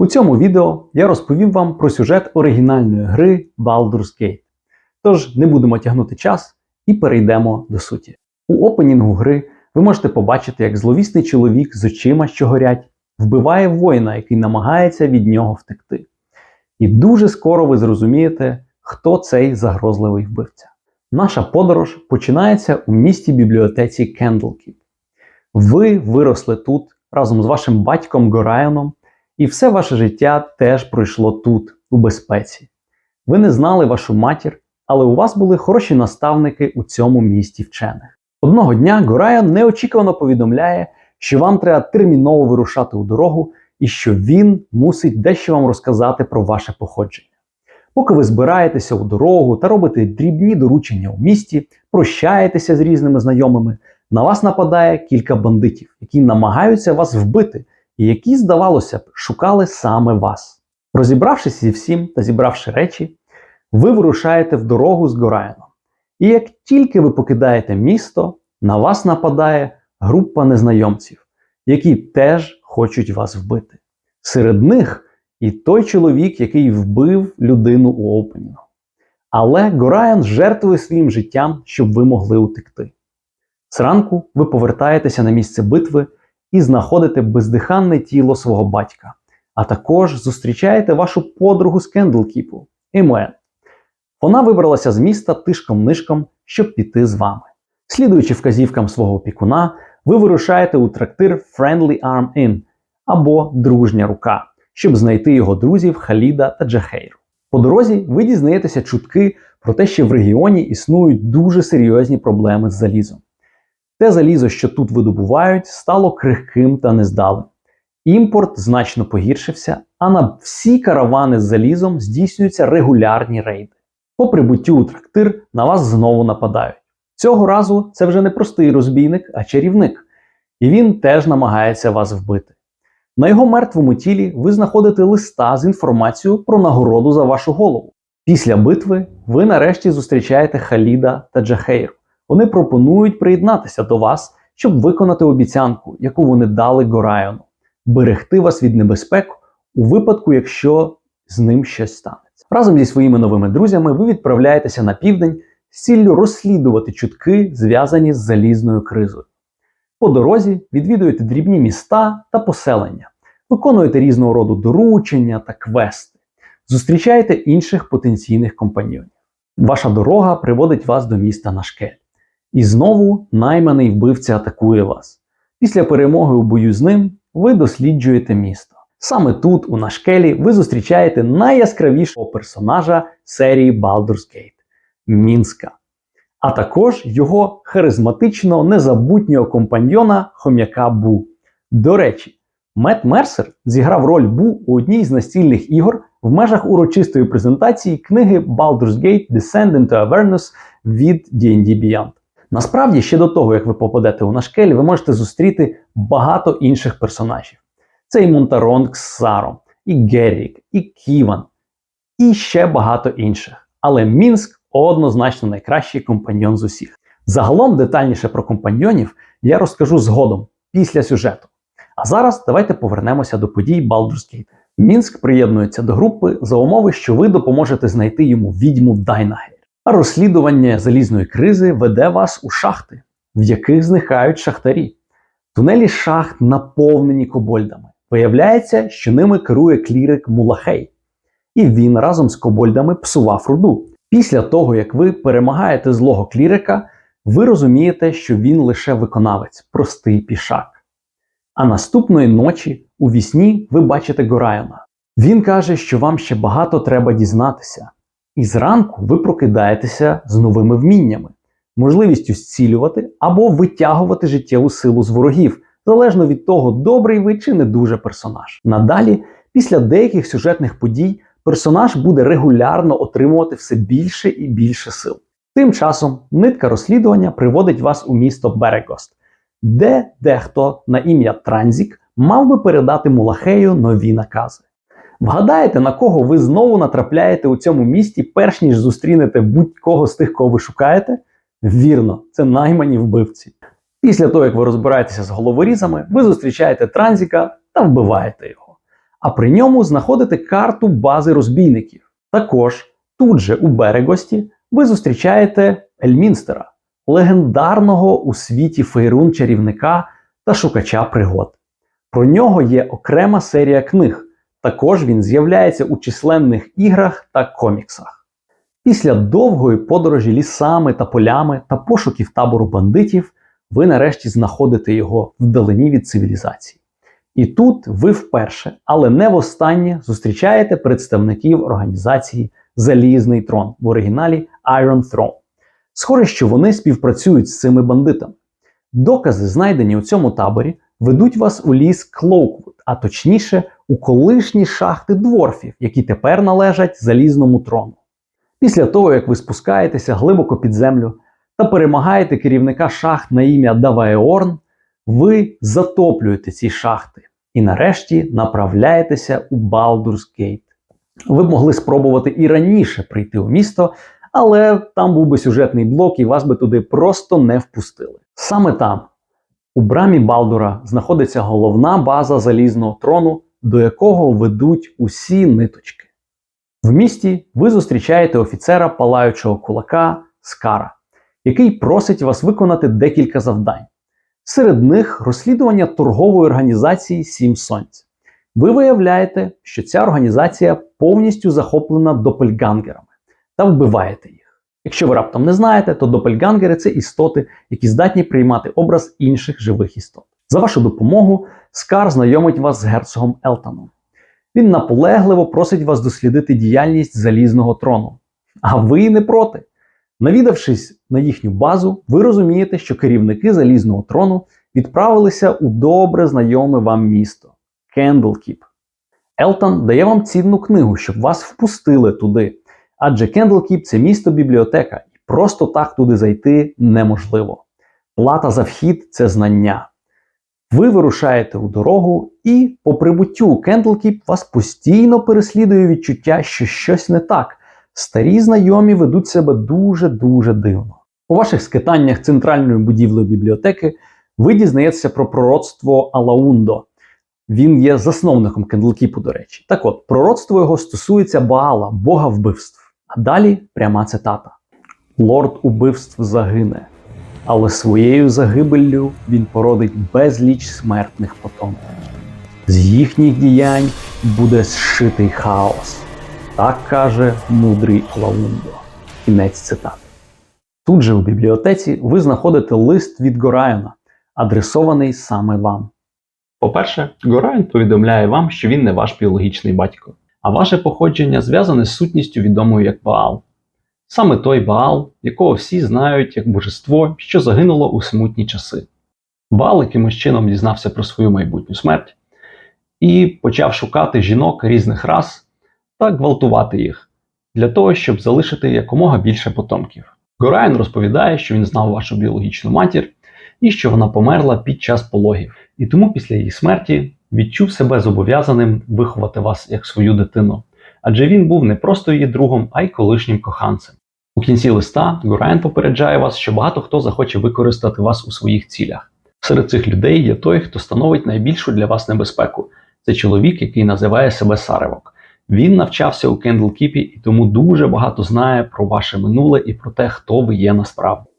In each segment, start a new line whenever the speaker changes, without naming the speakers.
У цьому відео я розповім вам про сюжет оригінальної гри Baldur's Gate. Тож не будемо тягнути час і перейдемо до суті. У опенінгу гри ви можете побачити, як зловісний чоловік з очима, що горять, вбиває воїна, який намагається від нього втекти. І дуже скоро ви зрозумієте, хто цей загрозливий вбивця. Наша подорож починається у місті бібліотеці Кендлкіп. Ви виросли тут разом з вашим батьком Горайоном, і все ваше життя теж пройшло тут, у безпеці. Ви не знали вашу матір, але у вас були хороші наставники у цьому місті вчених. Одного дня Горайон неочікувано повідомляє, що вам треба терміново вирушати у дорогу і що він мусить дещо вам розказати про ваше походження. Поки ви збираєтеся у дорогу та робите дрібні доручення у місті, прощаєтеся з різними знайомими, на вас нападає кілька бандитів, які намагаються вас вбити, які, здавалося б, шукали саме вас. Розібравшись зі всім та зібравши речі, ви вирушаєте в дорогу з Горайном. І як тільки ви покидаєте місто, на вас нападає група незнайомців, які теж хочуть вас вбити. Серед них і той чоловік, який вбив людину у опенінгу. Але Горайан жертвує своїм життям, щоб ви могли утекти. Зранку ви повертаєтеся на місце битви і знаходите бездиханне тіло свого батька, а також зустрічаєте вашу подругу з Кендлкіпу, Емуен. Вона вибралася з міста тишком-нишком, щоб піти з вами. Слідуючи вказівкам свого опікуна, ви вирушаєте у трактир Friendly Arm Inn або Дружня рука, щоб знайти його друзів Халіда та Джахейру. По дорозі ви дізнаєтеся чутки про те, що в регіоні існують дуже серйозні проблеми з залізом. Те залізо, що тут видобувають, стало крихким та нездалим. Імпорт значно погіршився, а на всі каравани з залізом здійснюються регулярні рейди. По прибуттю у трактир на вас знову нападають. Цього разу це вже не простий розбійник, а чарівник. І він теж намагається вас вбити. На його мертвому тілі ви знаходите листа з інформацією про нагороду за вашу голову. Після битви ви нарешті зустрічаєте Халіда та Джахейру. Вони пропонують приєднатися до вас, щоб виконати обіцянку, яку вони дали Горайону, берегти вас від небезпек у випадку, якщо з ним щось станеться. Разом зі своїми новими друзями ви відправляєтеся на південь з ціллю розслідувати чутки, зв'язані з залізною кризою. По дорозі відвідуєте дрібні міста та поселення, виконуєте різного роду доручення та квести, зустрічаєте інших потенційних компаньйонів. Ваша дорога приводить вас до міста Нашкель. І знову найманий вбивця атакує вас. Після перемоги у бою з ним ви досліджуєте місто. Саме тут, у Нашкелі, ви зустрічаєте найяскравішого персонажа серії Baldur's Gate Мінська, а також його харизматичного незабутнього компаньйона хом'яка Бу. До речі, Мет Мерсер зіграв роль Бу у одній з настільних ігор в межах урочистої презентації книги Baldur's Gate Descent into Avernus від D&D Beyond. Насправді, ще до того, як ви попадете у Нашкель, ви можете зустріти багато інших персонажів. Це і Монтаронг з Саром, і Геррік, і Ківан, і ще багато інших. Але Мінськ однозначно найкращий компаньйон з усіх. Загалом детальніше про компаньйонів я розкажу згодом, після сюжету. А зараз давайте повернемося до подій Baldur's Gate. Мінськ приєднується до групи за умови, що ви допоможете знайти йому відьму Дайнагель. А розслідування залізної кризи веде вас у шахти, в яких зникають шахтарі. Тунелі шахт наповнені кобольдами. Виявляється, що ними керує клірик Мулахей. І він разом з кобольдами псував руду. Після того, як ви перемагаєте злого клірика, ви розумієте, що він лише виконавець, простий пішак. А наступної ночі у вісні ви бачите Горайона. Він каже, що вам ще багато треба дізнатися. І зранку ви прокидаєтеся з новими вміннями, можливістю зцілювати або витягувати життєву силу з ворогів, залежно від того, добрий ви чи не дуже персонаж. Надалі, після деяких сюжетних подій, персонаж буде регулярно отримувати все більше і більше сил. Тим часом нитка розслідування приводить вас у місто Берегост, де дехто на ім'я Транзік мав би передати Мулахею нові накази. Вгадаєте, на кого ви знову натрапляєте у цьому місті, перш ніж зустрінете будь-кого з тих, кого ви шукаєте? Вірно, це наймані вбивці. Після того, як ви розбираєтеся з головорізами, ви зустрічаєте транзіка та вбиваєте його. а при ньому знаходите карту бази розбійників. Також тут же у Берегості ви зустрічаєте Ельмінстера, легендарного у світі фейрун чарівника та шукача пригод. Про нього є окрема серія книг. Також він з'являється у численних іграх та коміксах. Після довгої подорожі лісами та полями та пошуків табору бандитів ви нарешті знаходите його вдалині від цивілізації. І тут ви вперше, але не востаннє, зустрічаєте представників організації Залізний трон в оригіналі Iron Throne. Схоже, що вони співпрацюють з цими бандитами. Докази, знайдені у цьому таборі, ведуть вас у ліс Клоуквуд, а точніше у колишні шахти дворфів, які тепер належать залізному трону. Після того, як ви спускаєтеся глибоко під землю та перемагаєте керівника шахт на ім'я Даваеорн, ви затоплюєте ці шахти і нарешті направляєтеся у Балдурс Гейт. Ви б могли спробувати і раніше прийти у місто, але там був би сюжетний блок і вас би туди просто не впустили. Саме там, у брамі Балдура, знаходиться головна база залізного трону, до якого ведуть усі ниточки. В місті ви зустрічаєте офіцера палаючого кулака Скара, який просить вас виконати декілька завдань. Серед них розслідування торгової організації Сім Сонць. Ви виявляєте, що ця організація повністю захоплена допельгангерами та вбиваєте їх. Якщо ви раптом не знаєте, то допельгангери це істоти, які здатні приймати образ інших живих істот. За вашу допомогу Скар знайомить вас з герцогом Елтоном. Він наполегливо просить вас дослідити діяльність залізного трону. А ви не проти. Навідавшись на їхню базу, ви розумієте, що керівники залізного трону відправилися у добре знайоме вам місто Кендлкіп. Елтон дає вам цінну книгу, щоб вас впустили туди. Адже Кендлкіп це місто бібліотека, і просто так туди зайти неможливо. Плата за вхід це знання. Ви вирушаєте у дорогу, і по прибуттю Кендлкіп вас постійно переслідує відчуття, що щось не так. Старі знайомі ведуть себе дуже-дуже дивно. У ваших скитаннях центральною будівлею бібліотеки ви дізнаєтеся про пророцтво Алаундо. Він є засновником Кендлкіпу, до речі. Так от, пророцтво його стосується Баала, бога вбивств. А далі пряма цитата: Лорд убивств загине, але своєю загибеллю він породить безліч смертних потомків. З їхніх діянь буде зшитий хаос. Так каже мудрий Лаундо. Кінець цитати. Тут же у бібліотеці ви знаходите лист від Горайона, адресований саме вам.
По-перше, Горайн повідомляє вам, що він не ваш біологічний батько, а ваше походження зв'язане з сутністю відомою як Баал. Саме той Баал, якого всі знають як божество, що загинуло у смутні часи. Баал якимось чином дізнався про свою майбутню смерть і почав шукати жінок різних рас та гвалтувати їх для того, щоб залишити якомога більше потомків. Горайн розповідає, що він знав вашу біологічну матір і що вона померла під час пологів, і тому після її смерті відчув себе зобов'язаним виховати вас як свою дитину. Адже він був не просто її другом, а й колишнім коханцем. У кінці листа Гурайн попереджає вас, що багато хто захоче використати вас у своїх цілях. Серед цих людей є той, хто становить найбільшу для вас небезпеку. Це чоловік, який називає себе Саревок. Він навчався у Кендлкіпі і тому дуже багато знає про ваше минуле і про те, хто ви є насправді.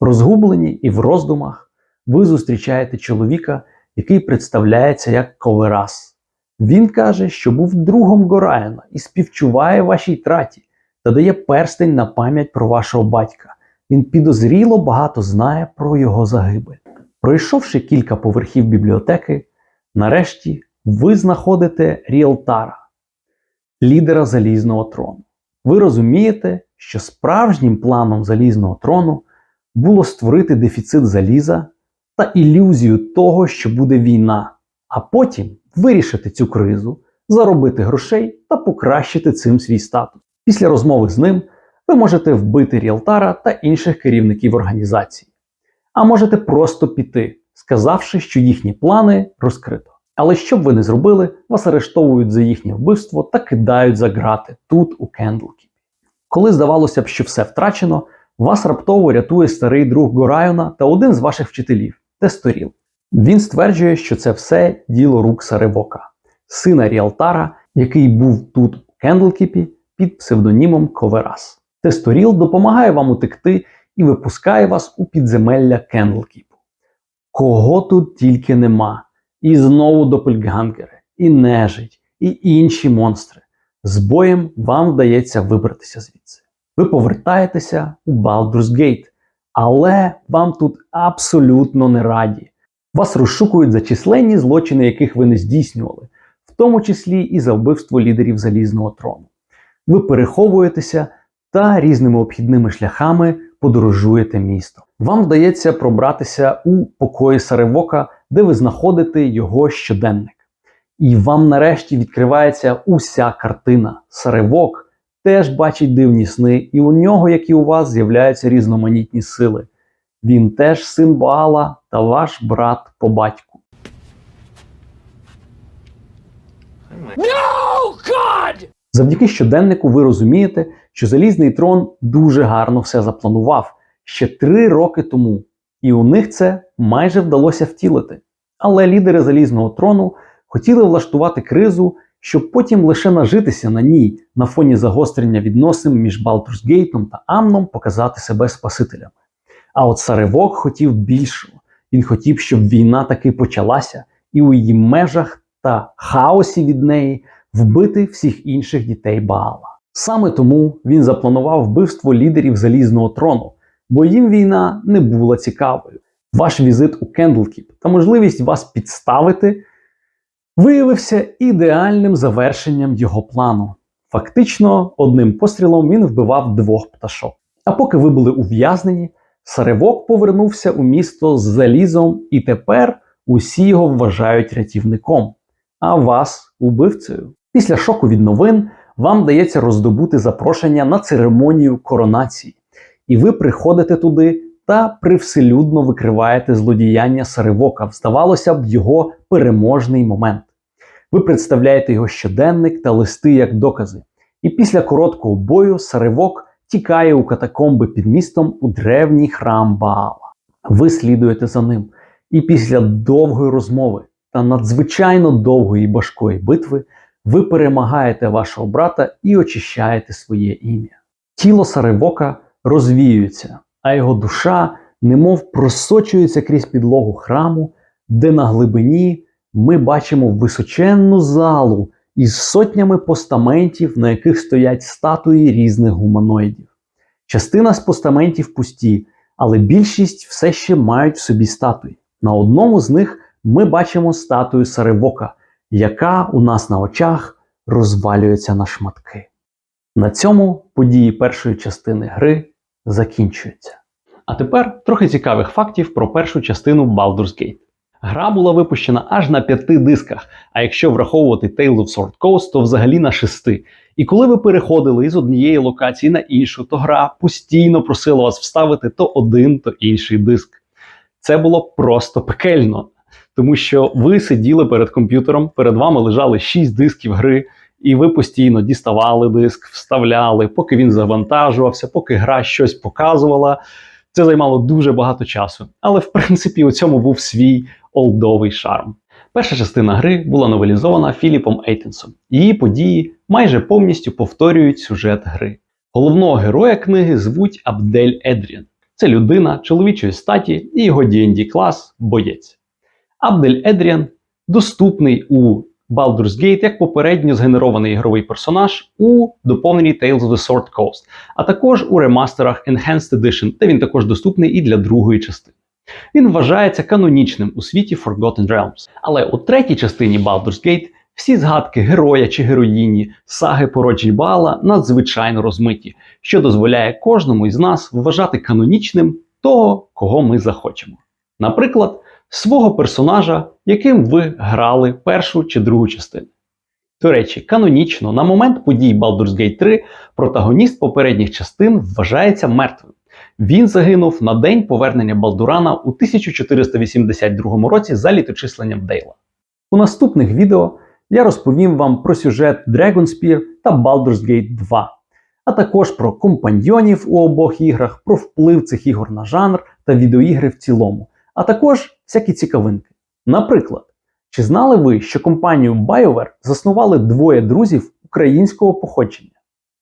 Розгублені і в роздумах ви зустрічаєте чоловіка, який представляється як Коверас. Він каже, що був другом Гораєна і співчуває вашій траті та дає перстень на пам'ять про вашого батька. Він підозріло багато знає про його загибель. Пройшовши кілька поверхів бібліотеки, нарешті ви знаходите Ріалтара, лідера залізного трону. Ви розумієте, що справжнім планом залізного трону було створити дефіцит заліза та ілюзію того, що буде війна, а потім вирішити цю кризу, заробити грошей та покращити цим свій статус. Після розмови з ним ви можете вбити Ріалтара та інших керівників організації, а можете просто піти, сказавши, що їхні плани розкрито. Але що б ви не зробили, вас арештовують за їхнє вбивство та кидають за грати тут, у Кендлкіпі. Коли здавалося б, що все втрачено, вас раптово рятує старий друг Горайона та один з ваших вчителів Тесторіл. Він стверджує, що це все діло рук Саревока. сина Ріалтара, який був тут у Кендлкіпі під псевдонімом Коверас. Тесторіл допомагає вам утекти і випускає вас у підземелля Кендлкіпу. Кого тут тільки нема. І знову допельгангери, і нежить, і інші монстри. З боєм вам вдається вибратися звідси. Ви повертаєтеся у Baldur's Gate, але вам тут абсолютно не раді. Вас розшукують за численні злочини, яких ви не здійснювали, в тому числі і за вбивство лідерів залізного трону. Ви переховуєтеся та різними обхідними шляхами подорожуєте місто. Вам вдається пробратися у покої Саревока, де ви знаходите його щоденник. І вам нарешті відкривається уся картина. Саревок теж бачить дивні сни, і у нього, як і у вас, з'являються різноманітні сили. Він теж син Баала та ваш брат по батьку. Завдяки щоденнику ви розумієте, що залізний трон дуже гарно все запланував ще три роки тому, і у них це майже вдалося втілити. Але лідери залізного трону хотіли влаштувати кризу, щоб потім лише нажитися на ній на фоні загострення відносин між Балтурсгейтом та Амном показати себе спасителями. А от Саревок хотів більшого. Він хотів, щоб війна таки почалася, і у її межах та хаосі від неї вбити всіх інших дітей Баала. Саме тому він запланував вбивство лідерів залізного трону, бо їм війна не була цікавою. Ваш візит у Кендлкіп та можливість вас підставити виявився ідеальним завершенням його плану. Фактично, одним пострілом він вбивав двох пташок. А поки ви були ув'язнені, Саревок повернувся у місто з залізом, і тепер усі його вважають рятівником, а вас убивцею. Після шоку від новин вам дається роздобути запрошення на церемонію коронації, і ви приходите туди та привселюдно викриваєте злодіяння Саривока, здавалося б, його переможний момент. Ви представляєте його щоденник та листи як докази. І після короткого бою Саривок тікає у катакомби під містом у древній храм Баала. Ви слідуєте за ним. І після довгої розмови та надзвичайно довгої і важкої битви ви перемагаєте вашого брата і очищаєте своє ім'я. Тіло Саривока розвіюється, а його душа немов просочується крізь підлогу храму, де на глибині ми бачимо височенну залу із сотнями постаментів, на яких стоять статуї різних гуманоїдів. Частина з постаментів пусті, але більшість все ще мають в собі статуї. На одному з них ми бачимо статую Саривока, яка у нас на очах розвалюється на шматки. На цьому події першої частини гри закінчуються. А тепер трохи цікавих фактів про першу частину Baldur's Gate. Гра була випущена аж на п'яти дисках, а якщо враховувати Tales of Sword Coast, то взагалі на шести. І коли ви переходили із однієї локації на іншу, то гра постійно просила вас вставити то один, то інший диск. Це було просто пекельно, тому що ви сиділи перед комп'ютером, перед вами лежали 6 дисків гри, і ви постійно діставали диск, вставляли, поки він завантажувався, поки гра щось показувала. Це займало дуже багато часу. Але в принципі у цьому був свій олдовий шарм. Перша частина гри була новелізована Філіпом Ейтенсом. Її події майже повністю повторюють сюжет гри. Головного героя книги звуть Абдель Едріан. Це людина чоловічої статі і його D&D клас боєць. Абдель Едріан доступний у Baldur's Gate як попередньо згенерований ігровий персонаж у доповненій Tales of the Sword Coast, а також у ремастерах Enhanced Edition, де він також доступний і для другої частини. Він вважається канонічним у світі Forgotten Realms. Але у третій частині Baldur's Gate всі згадки героя чи героїні, саги породжень Баала надзвичайно розмиті, що дозволяє кожному із нас вважати канонічним того, кого ми захочемо. Наприклад, свого персонажа, яким ви грали першу чи другу частину. До речі, канонічно на момент подій Baldur's Gate 3 протагоніст попередніх частин вважається мертвим. Він загинув на день повернення Балдурана у 1482 році за літочисленням Дейла. У наступних відео я розповім вам про сюжет Dragonspear та Baldur's Gate 2, а також про компаньйонів у обох іграх, про вплив цих ігор на жанр та відеоігри в цілому, а також всякі цікавинки. Наприклад, Чи знали ви, що компанію BioWare заснували двоє друзів українського походження?